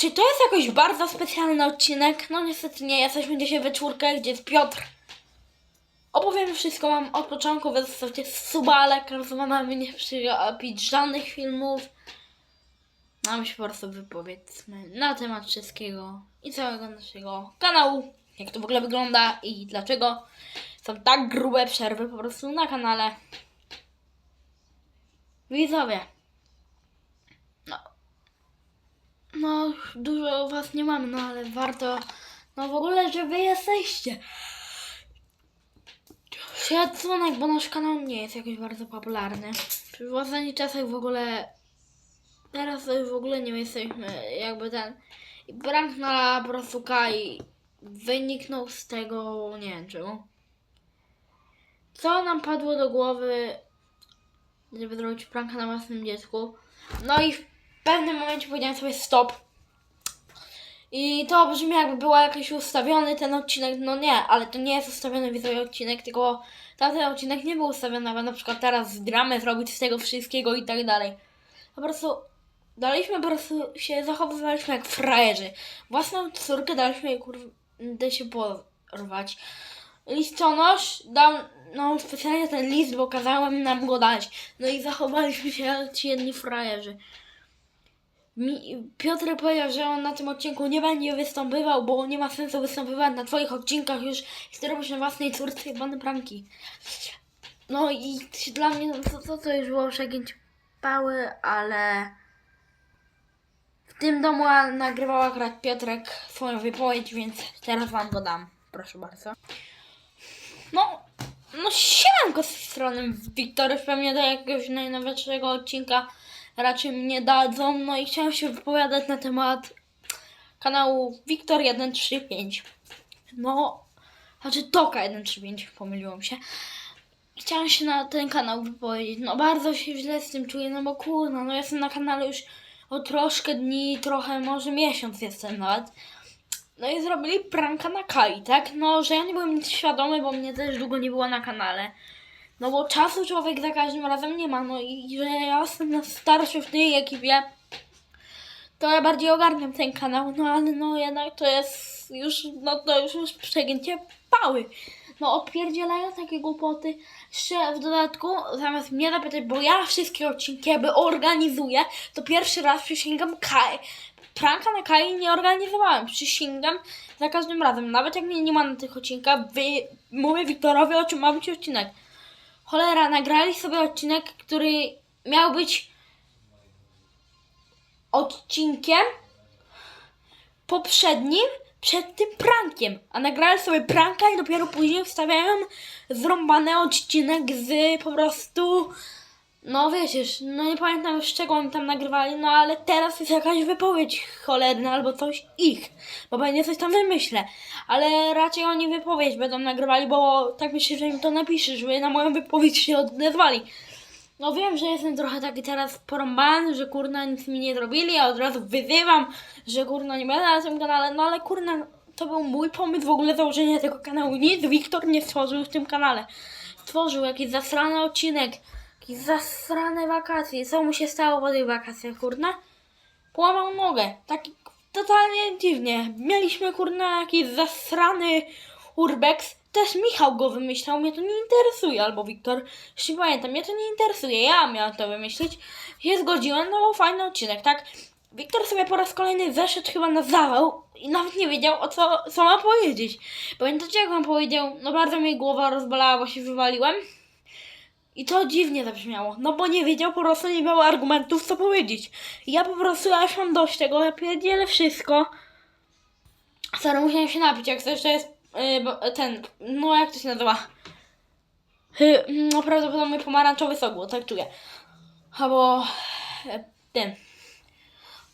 Czy to jest jakoś bardzo specjalny odcinek? No niestety nie, jesteśmy dzisiaj we czwórkę, gdzie jest Piotr. Opowiem wszystko mam od początku, więc zostawcie suba, ale mamy nie przegapić żadnych filmów. Nam się po prostu wypowiedzmy na temat wszystkiego i całego naszego kanału. Jak to w ogóle wygląda i dlaczego są tak grube przerwy po prostu na kanale. Widzowie. No. No, dużo was nie mamy, no ale warto. No w ogóle, że wy jesteście. Szacunek, bo nasz kanał nie jest jakoś bardzo popularny. W ostatnich czasach w ogóle. Teraz już w ogóle nie jesteśmy jakby ten. I prank na po prostu Kai wyniknął z tego, nie wiem czemu. Co nam padło do głowy, żeby zrobić pranka na własnym dziecku. No i w pewnym momencie powiedziałem sobie stop. I to brzmi jakby był jakiś ustawiony ten odcinek, no nie, ale to nie jest ustawiony widzowie odcinek, tylko tamten odcinek nie był ustawiony, aby na przykład teraz dramę zrobić z tego wszystkiego i tak dalej. Po prostu daliśmy po prostu się, zachowywaliśmy jak frajerzy. Własną córkę daliśmy jej kurde się porwać. Listonosz dał no specjalnie ten list, bo kazałem nam go dać. No i zachowaliśmy się jak ci jedni frajerzy. Mi, Piotr powiedział, że on na tym odcinku nie będzie występował, bo nie ma sensu występować na twoich odcinkach już i robisz na własnej córce bany pranki. No i dla mnie no to, to, to już było przegięcie pały, ale w tym domu nagrywał akurat Piotrek swoją wypowiedź, więc teraz wam go dam. Proszę bardzo. No, no siemanko z tej strony Wiktor, pewnie do jakiegoś najnowszego odcinka raczej mnie dadzą, no i chciałam się wypowiadać na temat kanału Wiktor135. No, znaczy Toka 135, pomyliłam się. Chciałam się na ten kanał wypowiedzieć, no bardzo się źle z tym czuję, no bo kurna, no jestem na kanale już o troszkę dni, trochę może miesiąc jestem nawet. No i zrobili pranka na Kai, tak? No, że ja nie byłem nic świadomy, bo mnie też długo nie było na kanale. No bo czasu człowiek za każdym razem nie ma, no i że ja jestem starszy w tej ekipie, to ja bardziej ogarniam ten kanał, no ale no jednak to jest już, no to już jest przegięcie pały. No odpierdzielają takie głupoty. Jeszcze w dodatku, zamiast mnie zapytać, bo ja wszystkie odcinki jakby organizuję, to pierwszy raz przysięgam Kai. Pranka na Kai nie organizowałem, przysięgam za każdym razem. Nawet jak mnie nie ma na tych odcinkach, wy, mówię Wiktorowi, o czym ma być odcinek. Cholera, nagrali sobie odcinek, który miał być odcinkiem poprzednim przed tym prankiem. A nagrali sobie pranka i dopiero później wstawiają zrąbany odcinek z po prostu. No wiecie, no nie pamiętam już czego oni tam nagrywali, no ale teraz jest jakaś wypowiedź cholerna albo coś ich, bo pewnie coś tam wymyślę, ale raczej oni wypowiedź będą nagrywali, bo tak myślę, że im to napisze, żeby na moją wypowiedź się odezwali. No wiem, że jestem trochę taki teraz porąbany, że kurna nic mi nie zrobili, a od razu wyzywam, że kurna nie będę na tym kanale, no ale kurna, to był mój pomysł w ogóle założenia tego kanału. Nic Wiktor nie stworzył w tym kanale. Stworzył jakiś zasrany odcinek, jakieś zasrane wakacje. Co mu się stało po tych wakacjach, kurna? Połamał nogę. Taki totalnie dziwnie. Mieliśmy kurna jakiś zasrany urbex. Też Michał go wymyślał, mnie to nie interesuje, albo Wiktor. Jeśli pamiętam, mnie to nie interesuje, ja miałam to wymyślić. Się zgodziłem, no bo fajny odcinek, tak? Wiktor sobie po raz kolejny zeszedł chyba na zawał i nawet nie wiedział o co, co ma powiedzieć. Pamiętacie jak wam powiedział, no bardzo mi głowa rozbolała, bo się wywaliłem. I to dziwnie zabrzmiało, no bo nie wiedział, po prostu nie miał argumentów co powiedzieć. Ja po prostu już mam dość tego, ja pierdzielę wszystko. Sorry, musiałem się napić, jak to jest yy, ten, no jak to się nazywa? Yy, no prawdopodobnie pomarańczowy sok, bo tak czuję. Albo yy, ten,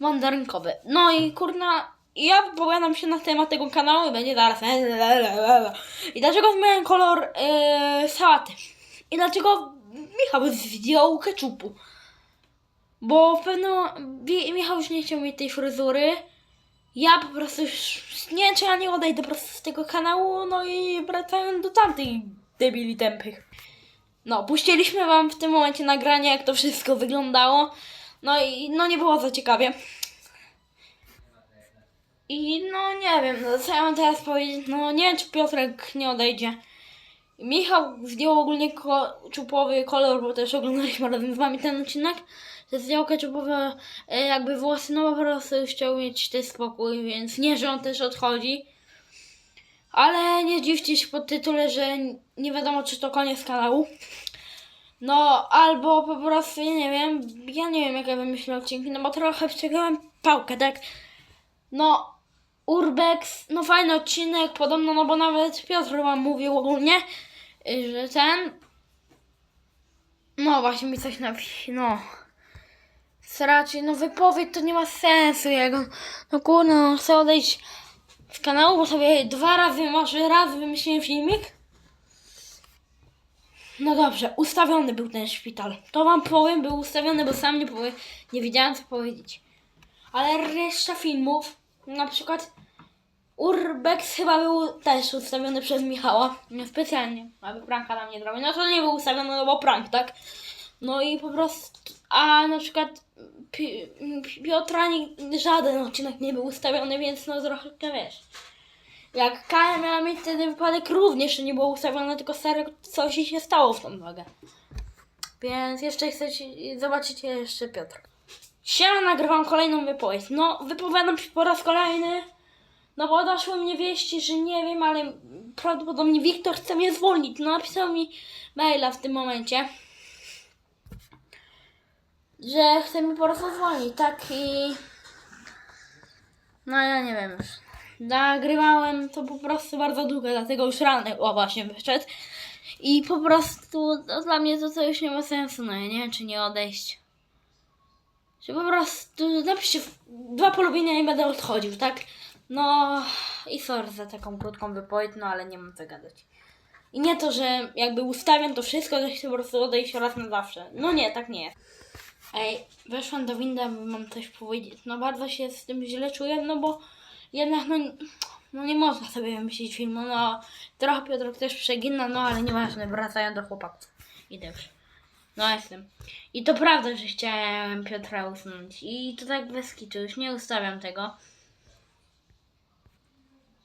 mandarynkowy. No i kurna, ja wypowiadam się na temat tego kanału i będzie zaraz i dlaczego zmieniłem kolor yy, sałaty? I dlaczego Michał zdjął keczupu? Bo w pewnym Michał już nie chciał mieć tej fryzury. Ja po prostu już nie wiem, czy ja nie odejdę po prostu z tego kanału, no i wracając do tamtych debili tępych. No, puściliśmy wam w tym momencie nagranie, jak to wszystko wyglądało. No i no nie było za ciekawie. I no nie wiem, no co ja mam teraz powiedzieć, no nie wiem czy Piotrek nie odejdzie. Michał zdjął ogólnie ko- czupowy kolor, bo też oglądaliśmy razem z wami ten odcinek. Że zdjął czupowe e, jakby włosy, no po prostu już chciał mieć ten spokój, więc nie, że on też odchodzi. Ale nie dziwcie się pod tytule, że nie wiadomo czy to koniec kanału. No, albo po prostu, nie wiem, ja nie wiem, jak ja wymyślę odcinki, no bo trochę wciągałem pałkę, tak? No, Urbex, no fajny odcinek, podobno, no bo nawet Piotr wam mówił ogólnie, że ten... No, właśnie mi coś napisał, no... Raczej, no wypowiedź to nie ma sensu jego. No kurde, no chcę odejść z kanału, bo sobie dwa razy, może raz wymyśliłem filmik. No dobrze, ustawiony był ten szpital. To wam powiem, był ustawiony, bo sam nie, powie, nie wiedziałem co powiedzieć. Ale reszta filmów, na przykład Urbex chyba był też ustawiony przez Michała. Nie specjalnie, aby pranka nam nie zrobił. No to nie był ustawiony, no bo prank, tak? No i po prostu, a na przykład Pi- żaden odcinek nie był ustawiony, więc no trochę wiesz. Jak Kaja miała mieć wtedy wypadek również nie było ustawione, tylko stare coś się stało w tą nogę. Więc jeszcze chcecie zobaczycie jeszcze Piotr. Siema, nagrywam kolejną wypowiedź. No, wypowiadam się po raz kolejny. No bo doszły mnie wieści, że nie wiem, ale prawdopodobnie Wiktor chce mnie zwolnić. No, napisał mi maila w tym momencie. Że chce mi po prostu zwolnić, tak i... No ja nie wiem już. Nagrywałem to po prostu bardzo długo, dlatego już ranek, o właśnie wyszedł. I po prostu no, dla mnie to, to już nie ma sensu, no ja nie wiem czy nie odejść. Że po prostu napiszcie dwa polubienia i będę odchodził, tak? No i sorry za taką krótką wypowiedź, no ale nie mam co gadać. I nie to, że jakby ustawiam to wszystko, to chcę po prostu odejść raz na zawsze. No nie, tak nie jest. Ej, weszłam do windy, aby mam coś powiedzieć. No bardzo się z tym źle czuję, no bo jednak no, no nie można sobie wymyślić filmu, no trochę Piotrek też przegina, no ale nieważne, wracają do chłopaków. Idę już. No jestem. I to prawda, że chciałem Piotra usunąć. I to tak bez kitu, już nie ustawiam tego.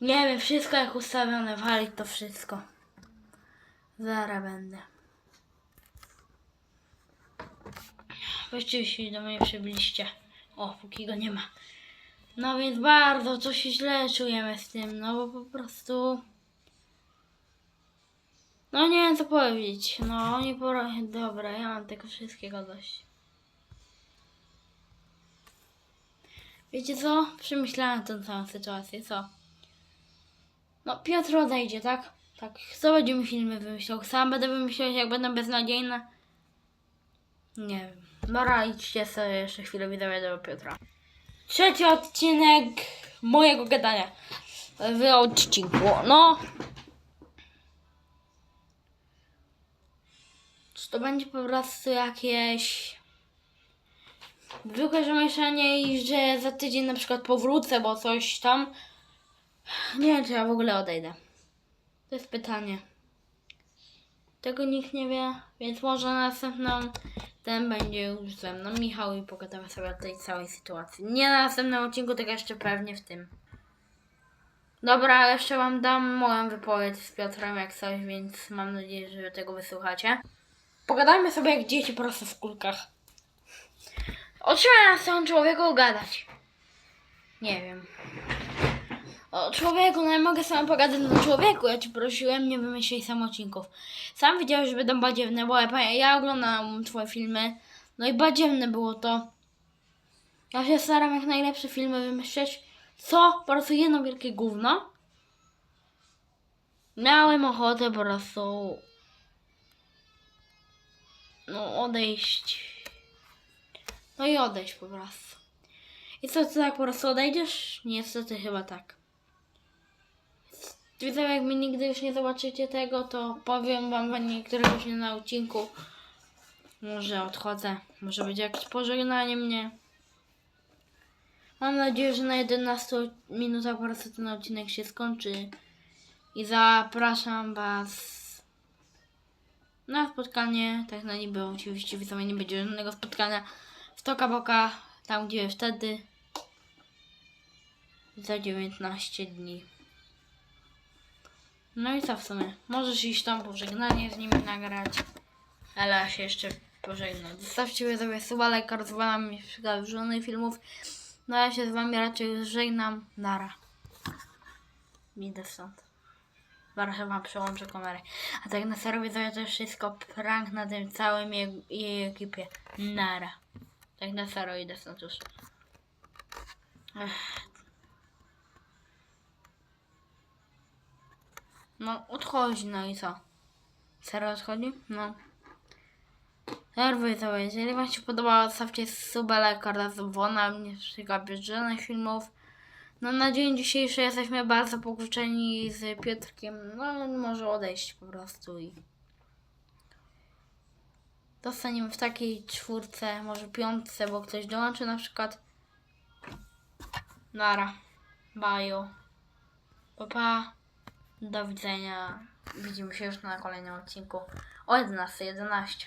Nie wiem, wszystko jak ustawione, walić to wszystko. Zara będę. Właściwie się do mnie przybyliście. O, póki go nie ma. No więc bardzo się źle czujemy z tym, no bo po prostu... No nie wiem co powiedzieć. No oni pora... Dobra, ja mam tego wszystkiego dość. Wiecie co? Przemyślałem tę całą sytuację, co? No Piotr odejdzie, tak? Tak. Kto będzie mi filmy wymyślał? Sam będę wymyślał, jak będą beznadziejne. Nie wiem. Dobra, idźcie sobie jeszcze chwilę widzowie do Piotra. Trzeci odcinek mojego gadania w odcinku. No. Czy to będzie po prostu jakieś zwykłe zamieszanie i że za tydzień na przykład powrócę, bo coś tam. Nie wiem, czy ja w ogóle odejdę. To jest pytanie. Tego nikt nie wie, więc może następną ten będzie już ze mną Michał i pogadamy sobie o tej całej sytuacji. Nie na następnym odcinku, tylko jeszcze pewnie w tym. Dobra, jeszcze wam dam moją wypowiedź z Piotrem jak coś, więc mam nadzieję, że tego wysłuchacie. Pogadajmy sobie jak dzieci po prostu w kulkach. O czym ja z tym człowieku gadać? Nie wiem. O człowieku, no ja mogę sam pogadać na człowieku. Ja ci prosiłem, nie wymyślij sam odcinków. Sam wiedziałeś, że będą badziewne, bo ja, ja oglądałam twoje filmy. No i badziewne było to. Ja się staram jak najlepsze filmy wymyśleć. Co? Po prostu jedno wielkie gówno. Miałem ochotę po prostu... No odejść. No i odejść po prostu. I co, ty tak po prostu odejdziesz? Niestety chyba tak. Widzę, jak my nigdy już nie zobaczycie tego, to powiem wam niektóregoś dnia na odcinku. Może odchodzę. Może będzie jakieś pożegnanie mnie. Mam nadzieję, że na 11 minutach po prostu ten odcinek się skończy. I zapraszam was na spotkanie. Tak na niby oczywiście widzowie nie będzie żadnego spotkania w Toka Boka. Tam gdzie wtedy za 19 dni. No i co w sumie? Możesz iść tam pożegnanie z nimi nagrać. Ale ja się jeszcze pożegnam. Zostawcie sobie suba, lajka, rozwalam mi żadnych filmów. No ja się z wami raczej żegnam. Nara. Idę stąd. Zaraz chyba przełączę kamerę. A tak na serio to wszystko prank na tym całym jej, jej ekipie. Nara. Tak na serio idę stąd już. Ech. No, odchodzi, no i co? Serio odchodzi? No. Nerwy to jeżeli Wam się podobało, zostawcie suba, lajka oraz dzwona, nie przegapić żadnych filmów. No na dzień dzisiejszy jesteśmy bardzo pokłóceni z Piotrkiem, no może odejść po prostu i dostaniemy w takiej czwórce, może piątce, bo ktoś dołączy na przykład. Nara, baju, pa pa, do widzenia, widzimy się już na kolejnym odcinku o 11.11.